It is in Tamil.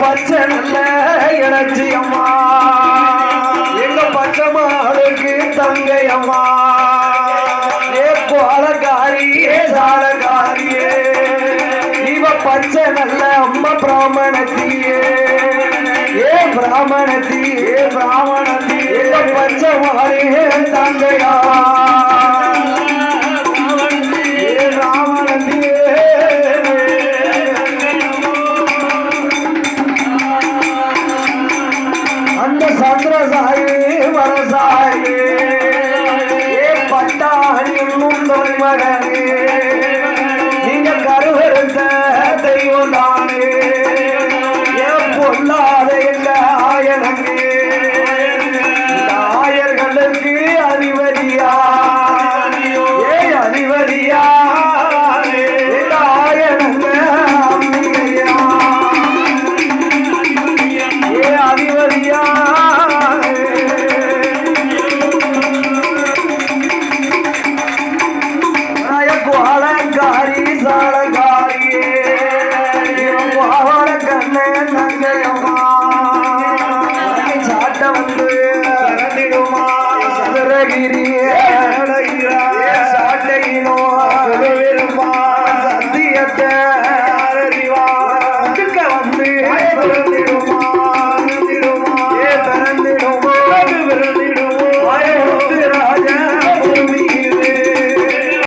பச்சை நல்ல இணைச்சி அம்மா. எங்க பச்சை மாடுக்கு தங்கை அம்மா. ஏ கோலகாரி இவ பச்சை நல்ல அம்மா பிராமணத்தியே. ஏ பிராமணத்தி ஏ பிராமணத்தி. எங்க பச்சை சந்திரசாயி வரசாயி. பட்டாணி முந்தோய் மகனே. நீங்கள் கருவெடுத்த தெய்வம் தானே என் பொல்லாத எங்க ஆயனங்கே ஆயர்களுக்கு அதிபதியா? ஏ அதிபதியா? சாட்டையினோ சத்தியத்தை